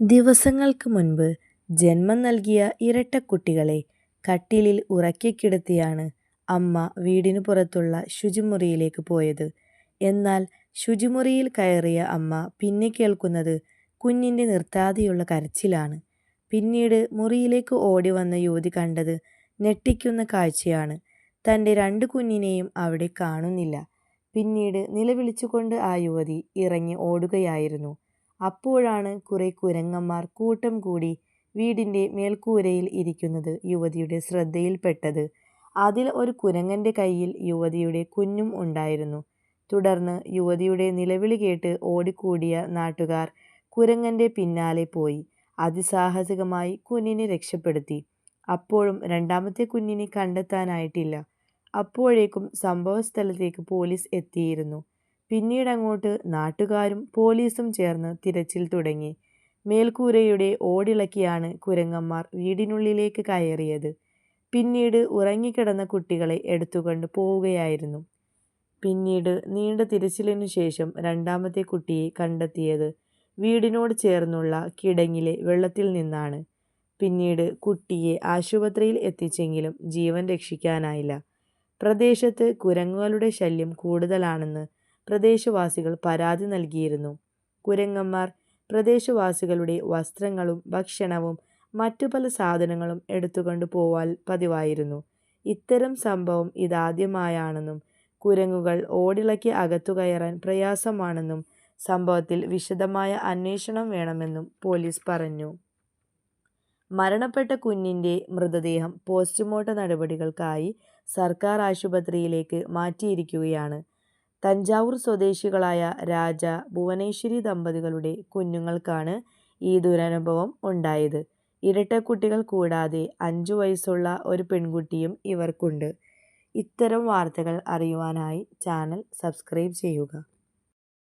ദിവസങ്ങൾക്ക് മുൻപ് ജന്മം നൽകിയ ഇരട്ടക്കുട്ടികളെ കട്ടിലിൽ ഉറക്കിക്കിടത്തിയാണ് അമ്മ വീടിനു പുറത്തുള്ള ശുചിമുറിയിലേക്ക് പോയത്. എന്നാൽ ശുചിമുറിയിൽ കയറിയ അമ്മ പിന്നെ കേൾക്കുന്നത് കുഞ്ഞിന്റെ നിർത്താതെയുള്ള കരച്ചിലാണ്. പിന്നീട് മുറിയിലേക്ക് ഓടി വന്ന യുവതി കണ്ടത് ഞെട്ടിക്കുന്ന കാഴ്ചയാണ്. തന്റെ രണ്ട് കുഞ്ഞിനെയും അവിടെ കാണുന്നില്ല. പിന്നീട് നിലവിളിച്ചുകൊണ്ട് ആ യുവതി ഇറങ്ങി ഓടുകയായിരുന്നു. അപ്പോഴാണ് കുറെ കുരങ്ങന്മാർ കൂട്ടം കൂടി വീടിന്റെ മേൽക്കൂരയിൽ ഇരിക്കുന്നത് യുവതിയുടെ ശ്രദ്ധയിൽപ്പെട്ടത്. അതിൽ ഒരു കുരങ്ങന്റെ കയ്യിൽ യുവതിയുടെ കുഞ്ഞും ഉണ്ടായിരുന്നു. തുടർന്ന് യുവതിയുടെ നിലവിളി കേട്ട് ഓടിക്കൂടിയ നാട്ടുകാർ കുരങ്ങന്റെ പിന്നാലെ പോയി അതിസാഹസികമായി കുഞ്ഞിനെ രക്ഷപ്പെടുത്തി. അപ്പോഴും രണ്ടാമത്തെ കുഞ്ഞിനെ കണ്ടെത്താനായിട്ടില്ല. അപ്പോഴേക്കും സംഭവസ്ഥലത്തേക്ക് പോലീസ് എത്തിയിരുന്നു. പിന്നീടങ്ങോട്ട് നാട്ടുകാരും പോലീസും ചേർന്ന് തിരച്ചിൽ തുടങ്ങി. മേൽക്കൂരയുടെ ഓടിളക്കിയാണ് കുരങ്ങന്മാർ വീടിനുള്ളിലേക്ക് കയറിയത്. പിന്നീട് ഉറങ്ങിക്കിടന്ന കുട്ടികളെ എടുത്തുകൊണ്ട് പോവുകയായിരുന്നു. പിന്നീട് നീണ്ട തിരച്ചിലിനു ശേഷം രണ്ടാമത്തെ കുട്ടിയെ കണ്ടെത്തിയത് വീടിനോട് ചേർന്നുള്ള കിടങ്ങിലെ വെള്ളത്തിൽ നിന്നാണ്. പിന്നീട് കുട്ടിയെ ആശുപത്രിയിൽ എത്തിച്ചെങ്കിലും ജീവൻ രക്ഷിക്കാനായില്ല. പ്രദേശത്ത് കുരങ്ങുകളുടെ ശല്യം കൂടുതലാണെന്ന് പ്രദേശവാസികൾ പരാതി നൽകിയിരുന്നു. കുരങ്ങന്മാർ പ്രദേശവാസികളുടെ വസ്ത്രങ്ങളും ഭക്ഷണവും മറ്റു പല സാധനങ്ങളും എടുത്തുകൊണ്ട് പോവാൻ പതിവായിരുന്നു. ഇത്തരം സംഭവം ഇതാദ്യമായാണെന്നും കുരങ്ങുകൾ ഓടിളക്കി അകത്തു കയറാൻ പ്രയാസമാണെന്നും സംഭവത്തിൽ വിശദമായ അന്വേഷണം വേണമെന്നും പോലീസ് പറഞ്ഞു. മരണപ്പെട്ട കുഞ്ഞിന്റെ മൃതദേഹം പോസ്റ്റ്മോർട്ടം നടപടികൾക്കായി സർക്കാർ ആശുപത്രിയിലേക്ക് മാറ്റിയിരിക്കുകയാണ്. തഞ്ചാവൂർ സ്വദേശികളായ രാജ, ഭുവനേശ്വരി ദമ്പതികളുടെ കുഞ്ഞുങ്ങൾക്കാണ് ഈ ദുരനുഭവം ഉണ്ടായത്. ഇരട്ടക്കുട്ടികൾ കൂടാതെ അഞ്ചു വയസ്സുള്ള ഒരു പെൺകുട്ടിയും ഇവർക്കുണ്ട്. ഇത്തരം വാർത്തകൾ അറിയുവാനായി ചാനൽ സബ്സ്ക്രൈബ് ചെയ്യുക.